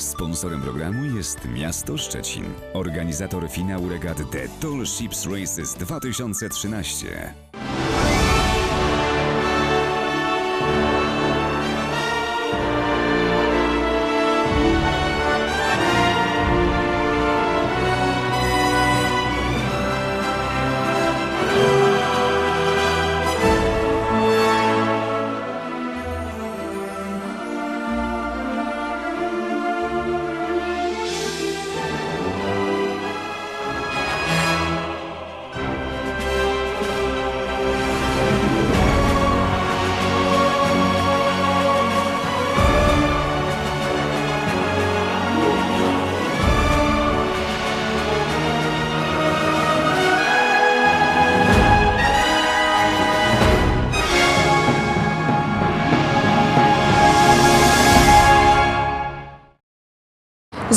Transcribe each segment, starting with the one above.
Sponsorem programu jest Miasto Szczecin, organizator finału regat The Tall Ships Races 2013.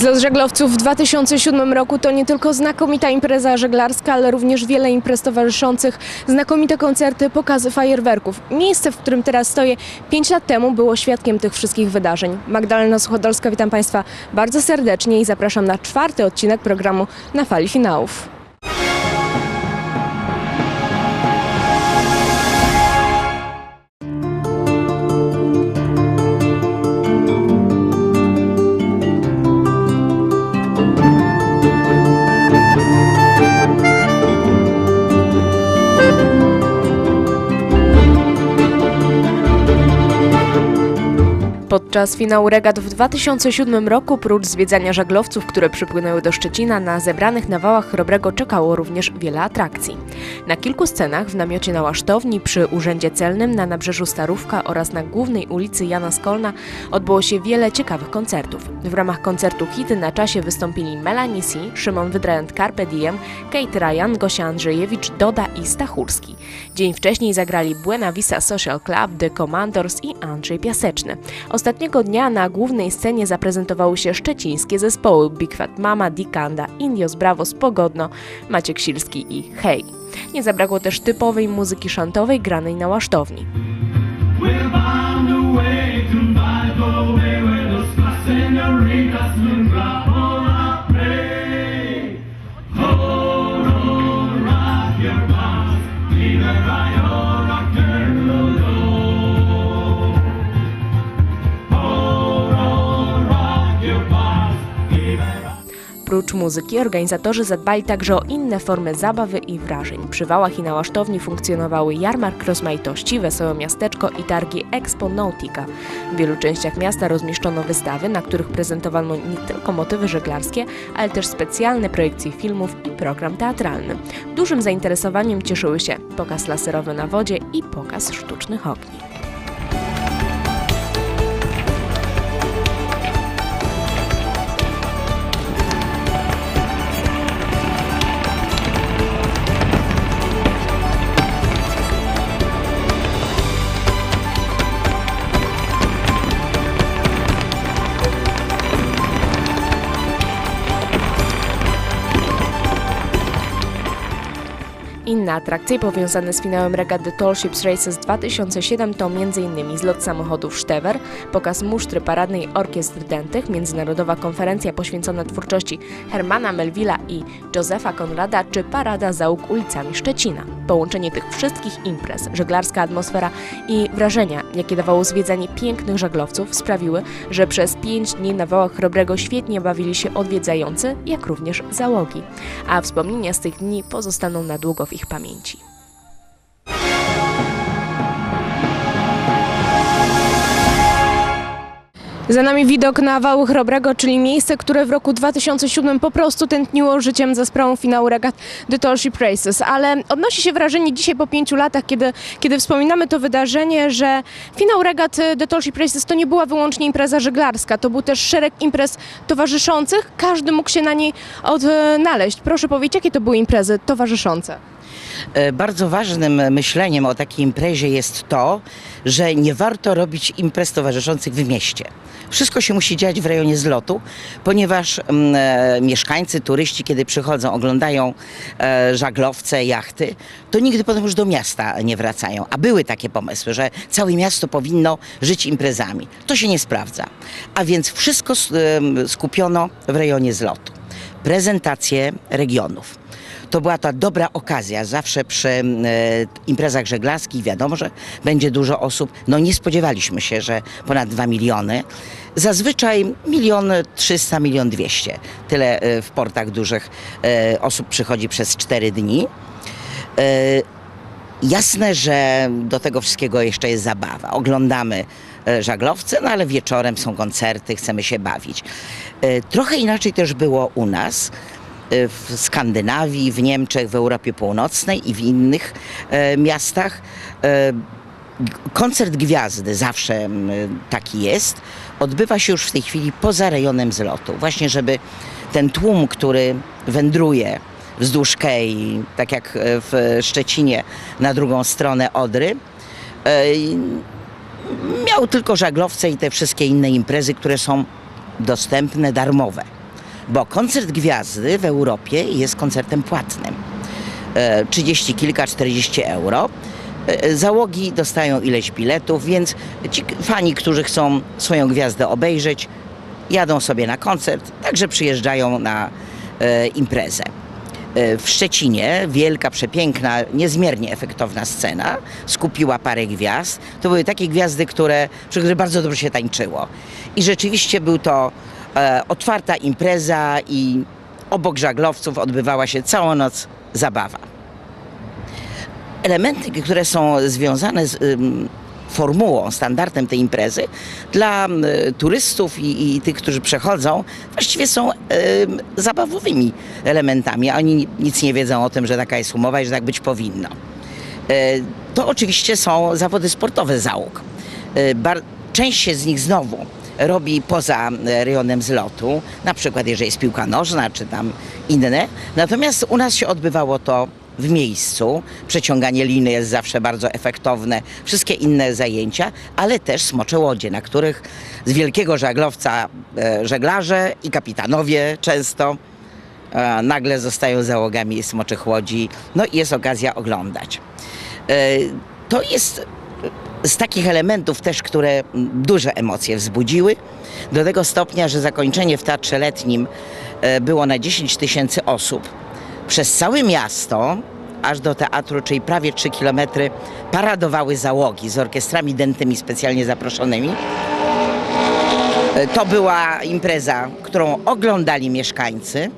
Zlot żaglowców w 2007 roku to nie tylko znakomita impreza żeglarska, ale również wiele imprez towarzyszących, znakomite koncerty, pokazy fajerwerków. Miejsce, w którym teraz stoję, 5 lat temu było świadkiem tych wszystkich wydarzeń. Magdalena Suchodolska, witam Państwa bardzo serdecznie i zapraszam na czwarty odcinek programu Na Fali Finałów. Podczas finału regat w 2007 roku, prócz zwiedzania żaglowców, które przypłynęły do Szczecina, na zebranych na wałach Chrobrego czekało również wiele atrakcji. Na kilku scenach, w namiocie na Łasztowni, przy Urzędzie Celnym, na Nabrzeżu Starówka oraz na głównej ulicy Jana Skolna odbyło się wiele ciekawych koncertów. W ramach koncertu Hity na czasie wystąpili Melanie C., Szymon Wydrant Carpe Diem, Kate Ryan, Gosia Andrzejewicz, Doda i Stachurski. Dzień wcześniej zagrali Buena Vista Social Club, The Commandors i Andrzej Piaseczny. Ostatniego dnia na głównej scenie zaprezentowały się szczecińskie zespoły Big Fat Mama, Dikanda, Indios Bravos, Pogodno, Maciek Silski i Hej. Nie zabrakło też typowej muzyki szantowej granej na łasztowni. We're right. Prócz muzyki organizatorzy zadbali także o inne formy zabawy i wrażeń. Przy wałach i na łasztowni funkcjonowały jarmark rozmaitości, wesołe miasteczko i targi Expo Nautica. W wielu częściach miasta rozmieszczono wystawy, na których prezentowano nie tylko motywy żeglarskie, ale też specjalne projekcje filmów i program teatralny. Dużym zainteresowaniem cieszyły się pokaz laserowy na wodzie i pokaz sztucznych ogni. Inne atrakcje powiązane z finałem regat The Tall Ships Races 2007 to m.in. zlot samochodów Sztewer, pokaz musztry paradnej orkiestr dętych, międzynarodowa konferencja poświęcona twórczości Hermana Melvilla i Józefa Konrada czy parada załóg ulicami Szczecina. Połączenie tych wszystkich imprez, żeglarska atmosfera i wrażenia, jakie dawało zwiedzanie pięknych żaglowców, sprawiły, że przez pięć dni na wałach Chrobrego świetnie bawili się odwiedzający, jak również załogi. A wspomnienia z tych dni pozostaną na długo w ich pamięci. Za nami widok na wały Chrobrego, czyli miejsce, które w roku 2007 po prostu tętniło życiem za sprawą finału regat The Tall Ship Races. Ale odnosi się wrażenie dzisiaj po pięciu latach, kiedy, kiedy wspominamy to wydarzenie, że finał regat The Tall Ship Races to nie była wyłącznie impreza żeglarska, to był też szereg imprez towarzyszących. Każdy mógł się na niej odnaleźć. Proszę powiedzieć, jakie to były imprezy towarzyszące? E, Bardzo ważnym myśleniem o takiej imprezie jest to, że nie warto robić imprez towarzyszących w mieście. Wszystko się musi dziać w rejonie zlotu, ponieważ mm, e, mieszkańcy, turyści, kiedy przychodzą, oglądają e, żaglowce, jachty, to nigdy potem już do miasta nie wracają. A były takie pomysły, że całe miasto powinno żyć imprezami. To się nie sprawdza. A więc wszystko em, skupiono w rejonie zlotu. Prezentacje regionów to była ta dobra okazja. Zawsze przy e, imprezach żeglarskich wiadomo, że będzie dużo osób. No nie spodziewaliśmy się, że ponad 2 miliony. Zazwyczaj milion trzysta, milion dwieście. Tyle e, w portach dużych e, osób przychodzi przez 4 dni. E, Jasne, że do tego wszystkiego jeszcze jest zabawa. Oglądamy e, żaglowce, no ale wieczorem są koncerty, chcemy się bawić. E, Trochę inaczej też było u nas w Skandynawii, w Niemczech, w Europie Północnej i w innych e, miastach. E, Koncert gwiazdy zawsze taki jest. Odbywa się już w tej chwili poza rejonem zlotu. Właśnie, żeby ten tłum, który wędruje wzdłuż Kei, tak jak e, w Szczecinie na drugą stronę Odry, miał tylko żaglowce i te wszystkie inne imprezy, które są dostępne, darmowe. Bo koncert gwiazdy w Europie jest koncertem płatnym. E, 30 kilka, 40 euro. E, Załogi dostają ileś biletów, więc ci fani, którzy chcą swoją gwiazdę obejrzeć, jadą sobie na koncert, także przyjeżdżają na e, imprezę. E, W Szczecinie wielka, przepiękna, niezmiernie efektowna scena skupiła parę gwiazd. To były takie gwiazdy, które, przy których bardzo dobrze się tańczyło. I rzeczywiście był to e, otwarta impreza i obok żaglowców odbywała się całą noc zabawa. Elementy, które są związane z formułą, standardem tej imprezy dla y, turystów i, i tych, którzy przechodzą, właściwie są ym, zabawowymi elementami. Oni ni- nic nie wiedzą o tym, że taka jest umowa i że tak być powinno. Y, To oczywiście są zawody sportowe załóg. Y, Część się z nich znowu robi poza e, rejonem zlotu, na przykład jeżeli jest piłka nożna czy tam inne. Natomiast u nas się odbywało to w miejscu. Przeciąganie liny jest zawsze bardzo efektowne, wszystkie inne zajęcia, ale też smocze łodzie, na których z wielkiego żaglowca e, żeglarze i kapitanowie często e, nagle zostają załogami smoczych łodzi. No i jest okazja oglądać. To jest z takich elementów też, które duże emocje wzbudziły, do tego stopnia, że zakończenie w Teatrze Letnim e, było na 10 tysięcy osób. Przez całe miasto, aż do teatru, czyli prawie 3 kilometry, paradowały załogi z orkiestrami dętymi specjalnie zaproszonymi. E, To była impreza, którą oglądali mieszkańcy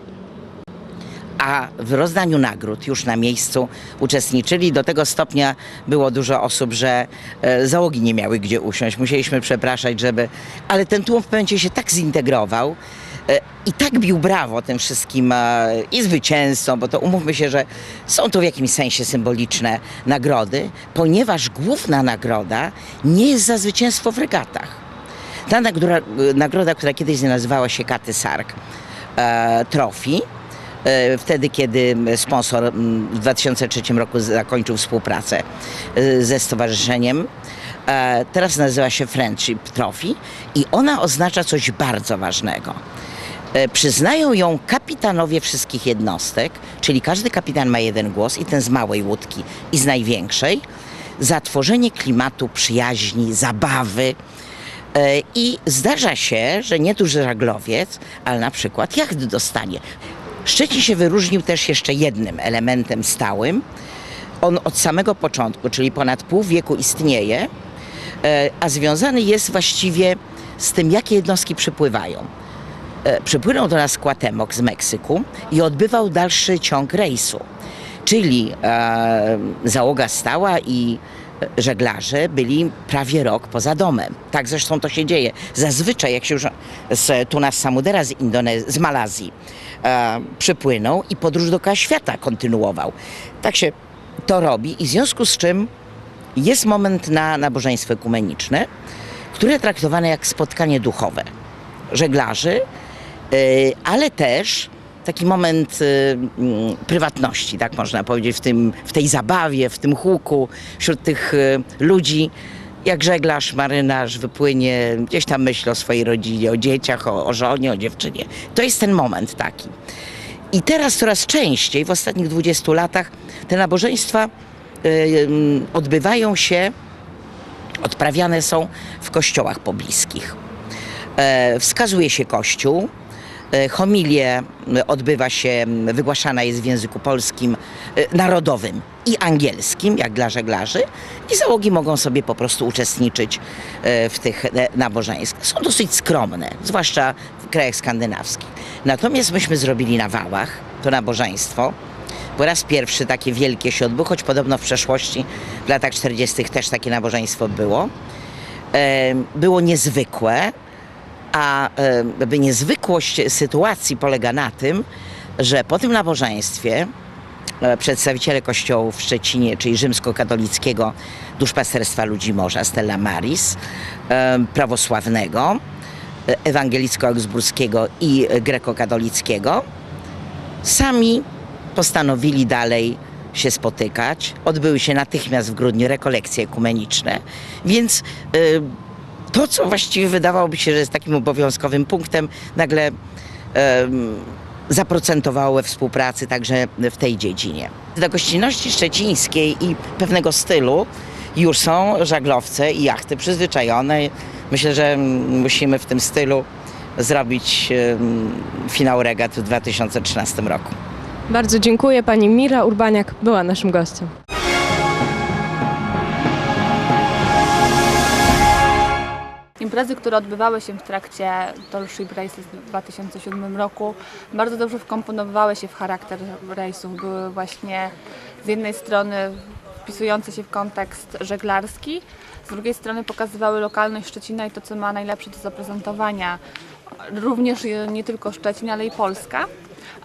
a w rozdaniu nagród już na miejscu uczestniczyli. Do tego stopnia było dużo osób, że e, załogi nie miały gdzie usiąść. Musieliśmy przepraszać, żeby... Ale ten tłum w momencie się tak zintegrował e, i tak bił brawo tym wszystkim e, i zwycięzcom, bo to umówmy się, że są to w jakimś sensie symboliczne nagrody, ponieważ główna nagroda nie jest za zwycięstwo w regatach. Ta nagroda, nagroda która kiedyś nazywała się Katy Sark e, Trophy, wtedy kiedy sponsor w 2003 roku zakończył współpracę e, ze stowarzyszeniem. E, Teraz nazywa się Friendship Trophy i ona oznacza coś bardzo ważnego. E, Przyznają ją kapitanowie wszystkich jednostek, czyli każdy kapitan ma jeden głos i ten z małej łódki i z największej, za tworzenie klimatu przyjaźni, zabawy, E, I zdarza się, że nie duży żaglowiec, ale na przykład jacht dostanie. Szczecin się wyróżnił też jeszcze jednym elementem stałym. On od samego początku, czyli ponad pół wieku istnieje, e, a związany jest właściwie z tym, jakie jednostki przypływają. E, Przypłynął do nas Quatemoc z Meksyku i odbywał dalszy ciąg rejsu. Czyli e, załoga stała i żeglarze byli prawie rok poza domem. Tak zresztą to się dzieje. Zazwyczaj jak się już z Tunas Samudera z, Indonez- z Malazji e, przypłynął i podróż dookoła świata kontynuował. Tak się to robi i w związku z czym jest moment na nabożeństwo ekumeniczne, które traktowane jak spotkanie duchowe żeglarzy, y, ale też taki moment y, mm, prywatności, tak można powiedzieć, w, tym, w tej zabawie, w tym huku, wśród tych y, ludzi. Jak żeglarz, marynarz wypłynie, gdzieś tam myśli o swojej rodzinie, o dzieciach, o, o żonie, o dziewczynie. To jest ten moment taki. I teraz coraz częściej, w ostatnich 20 latach, te nabożeństwa y, y, odbywają się, odprawiane są w kościołach pobliskich. E, wskazuje się kościół. E, Homilie odbywa się, wygłaszana jest w języku polskim e, narodowym i angielskim, jak dla żeglarzy, i załogi mogą sobie po prostu uczestniczyć e, w tych nabożeństwach. Są dosyć skromne, zwłaszcza w krajach skandynawskich. Natomiast myśmy zrobili na Wałach to nabożeństwo. Po raz pierwszy takie wielkie się odbyło, choć podobno w przeszłości, w latach 40. też takie nabożeństwo było. Było niezwykłe, a niezwykłość sytuacji polega na tym, że po tym nabożeństwie e, przedstawiciele kościołów w Szczecinie, czyli rzymskokatolickiego duszpasterstwa ludzi morza Stella Maris, prawosławnego, e, ewangelicko-augsburskiego i grekokatolickiego, sami postanowili dalej się spotykać. Odbyły się natychmiast w grudniu rekolekcje ekumeniczne, więc to, co właściwie wydawałoby się, że jest takim obowiązkowym punktem, nagle em, zaprocentowało we współpracy także w tej dziedzinie. Do gościnności szczecińskiej i pewnego stylu już są żaglowce i jachty przyzwyczajone. Myślę, że mm, musimy w tym stylu zrobić finał regat w 2013 roku. Bardzo dziękuję. Pani Mira Urbaniak była naszym gościem. Imprezy, które odbywały się w trakcie Tollship Races w 2007 roku, bardzo dobrze wkomponowały się w charakter rejsów. Były właśnie z jednej strony wpisujące się w kontekst żeglarski, z drugiej strony pokazywały lokalność Szczecina i to, co ma najlepsze do zaprezentowania. Również nie tylko Szczecin, ale i Polska.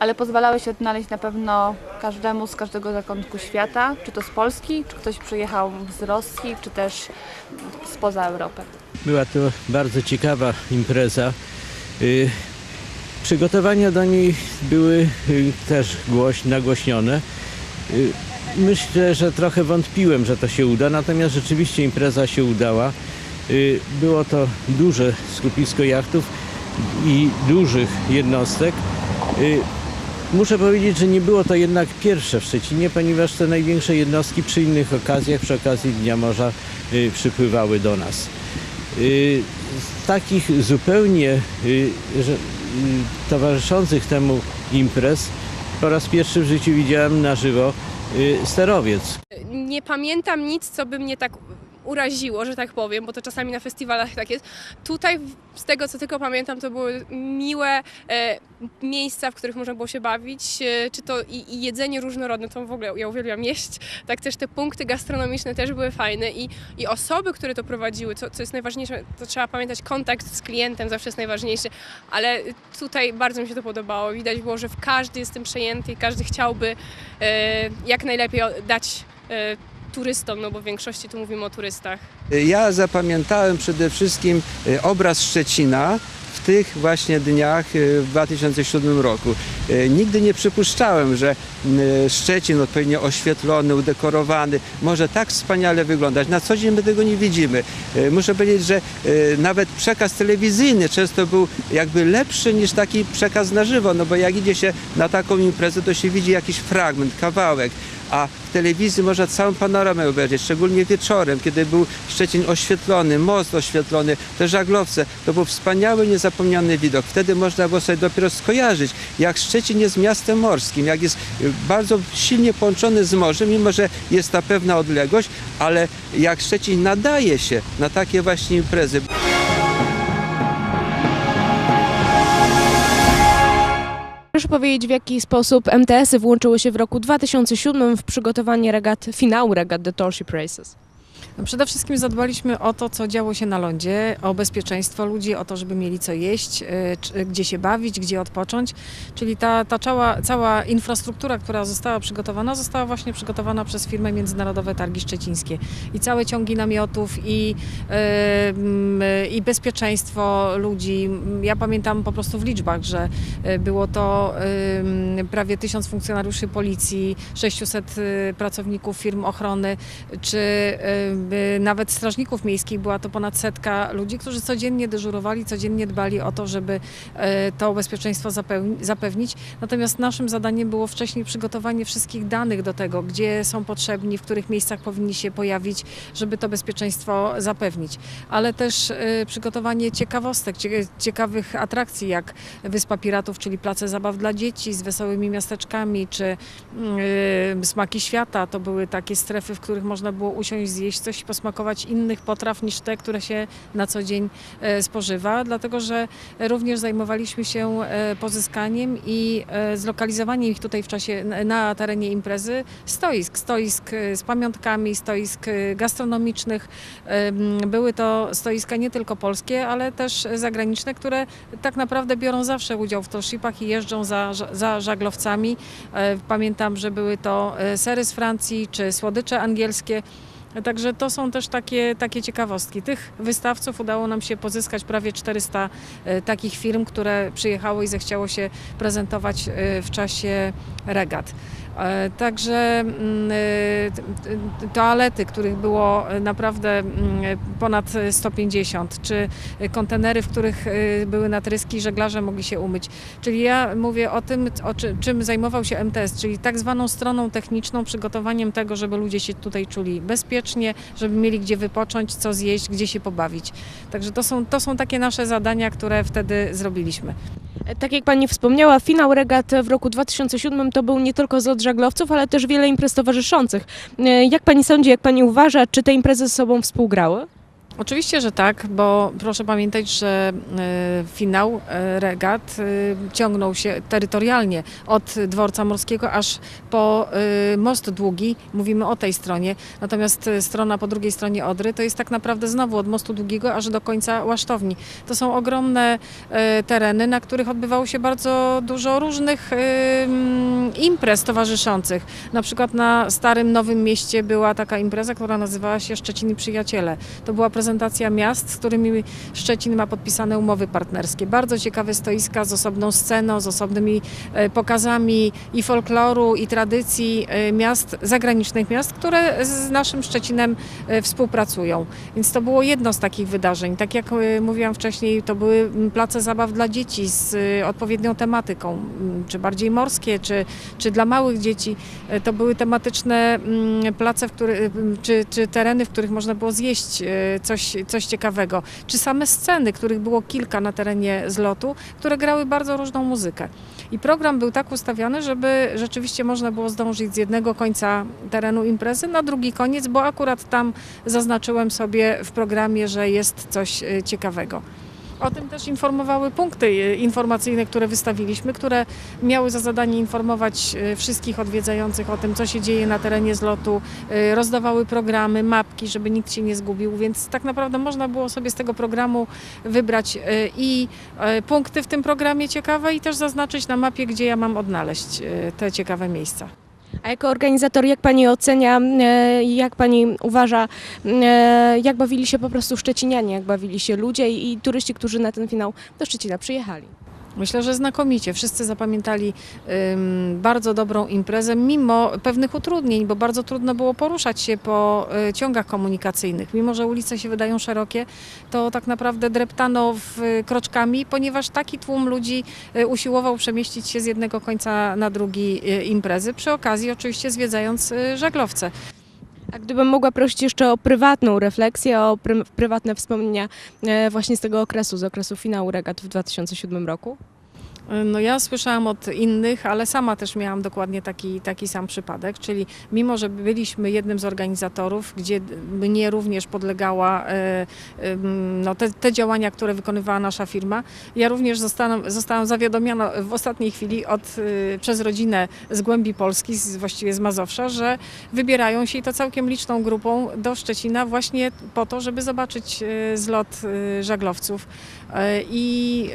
Ale pozwalały się odnaleźć na pewno każdemu z każdego zakątku świata, czy to z Polski, czy ktoś przyjechał z Rosji, czy też spoza Europy. Była to bardzo ciekawa impreza. Y, Przygotowania do niej były y, też głoś, nagłośnione. Y, Myślę, że trochę wątpiłem, że to się uda, natomiast rzeczywiście impreza się udała. Było to duże skupisko jachtów i dużych jednostek. Muszę powiedzieć, że nie było to jednak pierwsze w Szczecinie, ponieważ te największe jednostki przy innych okazjach, przy okazji Dnia Morza y, przypływały do nas. Y, Z takich zupełnie y, że, y, towarzyszących temu imprez po raz pierwszy w życiu widziałem na żywo y, sterowiec. nie pamiętam nic, co by mnie tak uraziło, że tak powiem, bo to czasami na festiwalach tak jest. Tutaj, z tego co tylko pamiętam, to były miłe e, miejsca, w których można było się bawić, e, czy to i, i jedzenie różnorodne, to w ogóle ja uwielbiam jeść, tak też te punkty gastronomiczne też były fajne i, i osoby, które to prowadziły, co, co jest najważniejsze, to trzeba pamiętać, kontakt z klientem zawsze jest najważniejszy, ale tutaj bardzo mi się to podobało. Widać było, że każdy jest tym przejęty i każdy chciałby e, jak najlepiej dać e, turystom, no bo w większości tu mówimy o turystach. Ja zapamiętałem przede wszystkim e, obraz Szczecina w tych właśnie dniach e, w 2007 roku. Nigdy nie przypuszczałem, że Szczecin odpowiednio oświetlony, udekorowany może tak wspaniale wyglądać. Na co dzień my tego nie widzimy. Muszę powiedzieć, że nawet przekaz telewizyjny często był jakby lepszy niż taki przekaz na żywo, no bo jak idzie się na taką imprezę, to się widzi jakiś fragment, kawałek, a w telewizji można całą panoramę obejrzeć, szczególnie wieczorem, kiedy był Szczecin oświetlony, most oświetlony, te żaglowce. To był wspaniały, niezapomniany widok. Wtedy można było sobie dopiero skojarzyć, jak Szczecin jest miastem morskim, jak jest y, bardzo silnie połączony z morzem, mimo że jest ta pewna odległość, ale jak Szczecin nadaje się na takie właśnie imprezy. Proszę powiedzieć, w jaki sposób MTS-y włączyły się w roku 2007 w przygotowanie regat, finału regat The Tollship Races? No przede wszystkim zadbaliśmy o to, co działo się na lądzie, o bezpieczeństwo ludzi, o to, żeby mieli co jeść, y, czy- gdzie się bawić, gdzie odpocząć. Czyli ta, ta cała, cała infrastruktura, która została przygotowana, została właśnie przygotowana przez firmę Międzynarodowe Targi Szczecińskie. I całe ciągi namiotów i, mm, i bezpieczeństwo ludzi. Ja pamiętam po prostu w liczbach, że było to prawie tysiąc funkcjonariuszy policji, 600 y, pracowników firm ochrony, czy nawet strażników miejskich była to ponad setka ludzi, którzy codziennie dyżurowali, codziennie dbali o to, żeby y, to bezpieczeństwo zapewnić. Natomiast naszym zadaniem było wcześniej przygotowanie wszystkich danych do tego, gdzie są potrzebni, w których miejscach powinni się pojawić, żeby to bezpieczeństwo zapewnić. Ale też y, przygotowanie ciekawostek, cie- ciekawych atrakcji, jak Wyspa Piratów, czyli place zabaw dla dzieci z wesołymi miasteczkami, czy y, Smaki Świata. To były takie strefy, w których można było usiąść, zjeść coś posmakować innych potraw niż te, które się na co dzień e, spożywa, dlatego że również zajmowaliśmy się e, pozyskaniem i e, zlokalizowaniem ich tutaj w czasie na- terenie imprezy stoisk, stoisk z pamiątkami, stoisk gastronomicznych. Były to stoiska nie tylko polskie, ale też zagraniczne, które tak naprawdę biorą zawsze udział w toshipach i jeżdżą za, za żaglowcami. Pamiętam, że były to sery z Francji czy słodycze angielskie. Także to są też takie, takie ciekawostki. Tych wystawców udało nam się pozyskać prawie 400 e, takich firm, które przyjechało i zechciało się prezentować e, w czasie regat. E, Także mm, toalety, których było naprawdę mm, ponad 150, czy kontenery, w których były natryski, żeglarze mogli się umyć. Czyli ja mówię o tym, o czy- czym zajmował się MTS, czyli tak zwaną stroną techniczną, przygotowaniem tego, żeby ludzie się tutaj czuli bezpiecznie, żeby mieli gdzie wypocząć, co zjeść, gdzie się pobawić. Także to są, to są takie nasze zadania, które wtedy zrobiliśmy. Tak jak pani wspomniała, finał regat w roku 2007 to był nie tylko zlot żaglowców, ale też wiele imprez towarzyszących. E, Jak pani sądzi, jak pani uważa, czy te imprezy ze sobą współgrały? Oczywiście, że tak, bo proszę pamiętać, że e, finał e, regat e, ciągnął się terytorialnie od dworca morskiego aż po most długi. Mówimy o tej stronie. Natomiast strona po drugiej stronie Odry to jest tak naprawdę znowu od mostu długiego aż do końca Łasztowni. To są ogromne tereny, na których odbywało się bardzo dużo różnych imprez towarzyszących. Na przykład na Starym Nowym Mieście była taka impreza, która nazywała się Szczecin i Przyjaciele. To była prezentacja miast, z którymi Szczecin ma podpisane umowy partnerskie. Bardzo ciekawe stoiska z osobną sceną, z osobnymi e, pokazami i folkloru, i tradycji e, miast, zagranicznych miast, które z naszym Szczecinem e, współpracują. Więc to było jedno z takich wydarzeń. Tak jak mówiłam wcześniej, to były place zabaw dla dzieci z odpowiednią tematyką, czy bardziej morskie, czy, czy dla małych dzieci. To były tematyczne place, w których, czy, czy tereny, w których można było zjeść e, coś, coś ciekawego. Czy same sceny, których było kilka na terenie zlotu, które grały bardzo różną muzykę. I program był tak ustawiony, żeby rzeczywiście można było zdążyć z jednego końca terenu imprezy na drugi koniec, bo akurat tam zaznaczyłem sobie w programie, że jest coś e, ciekawego. O tym też informowały punkty e, informacyjne, które wystawiliśmy, które miały za zadanie informować e, wszystkich odwiedzających o tym, co się dzieje na terenie zlotu, e, rozdawały programy, mapki, żeby nikt się nie zgubił, więc tak naprawdę można było sobie z tego programu wybrać i e, punkty w tym programie ciekawe i też zaznaczyć na mapie, gdzie ja mam odnaleźć te ciekawe miejsca. A jako organizator, jak pani ocenia, e, jak pani uważa, e, jak bawili się po prostu szczecinianie, jak bawili się ludzie i, i turyści, którzy na ten finał do Szczecina przyjechali? Myślę, że znakomicie. Wszyscy zapamiętali ym, bardzo dobrą imprezę, mimo pewnych utrudnień, bo bardzo trudno było poruszać się po y, ciągach komunikacyjnych. Mimo, że ulice się wydają szerokie, to tak naprawdę dreptano w, kroczkami, ponieważ taki tłum ludzi y, usiłował przemieścić się z jednego końca na drugi y, imprezy, przy okazji oczywiście zwiedzając y, żaglowce. A gdybym mogła prosić jeszcze o prywatną refleksję, o pry, prywatne wspomnienia e, właśnie z tego okresu, z okresu finału regat w 2007 roku? No ja słyszałam od innych, ale sama też miałam dokładnie taki, taki sam przypadek, czyli mimo, że byliśmy jednym z organizatorów, gdzie mnie również podlegała e, no, te, te działania, które wykonywała nasza firma, ja również zostałam, zostałam zawiadomiona w ostatniej chwili od, e, przez rodzinę z głębi Polski, z, właściwie z Mazowsza, że wybierają się i to całkiem liczną grupą do Szczecina właśnie po to, żeby zobaczyć e, zlot żaglowców. I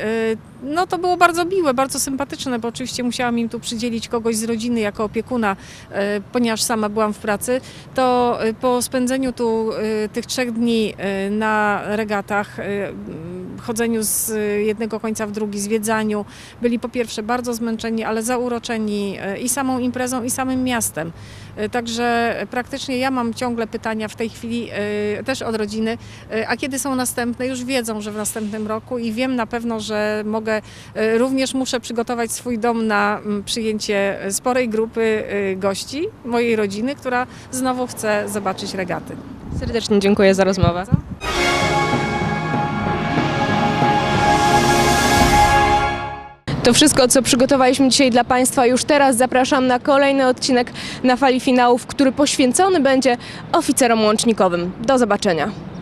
no to było bardzo miłe, bardzo sympatyczne, bo oczywiście musiałam im tu przydzielić kogoś z rodziny jako opiekuna, e, ponieważ sama byłam w pracy. To e, po spędzeniu tu e, tych trzech dni na regatach, chodzeniu z jednego końca w drugi, zwiedzaniu, byli po pierwsze bardzo zmęczeni, ale zauroczeni i samą imprezą, i samym miastem. Także praktycznie ja mam ciągle pytania w tej chwili też od rodziny, a kiedy są następne? Już wiedzą, że w następnym roku i wiem na pewno, że mogę, e, również muszę przygotować swój dom na mm, przyjęcie sporej grupy e, gości, mojej rodziny, która znowu chce zobaczyć regaty. Serdecznie dziękuję za rozmowę. To wszystko, co przygotowaliśmy dzisiaj dla Państwa. Już teraz zapraszam na kolejny odcinek na fali finałów, który poświęcony będzie oficerom łącznikowym. Do zobaczenia.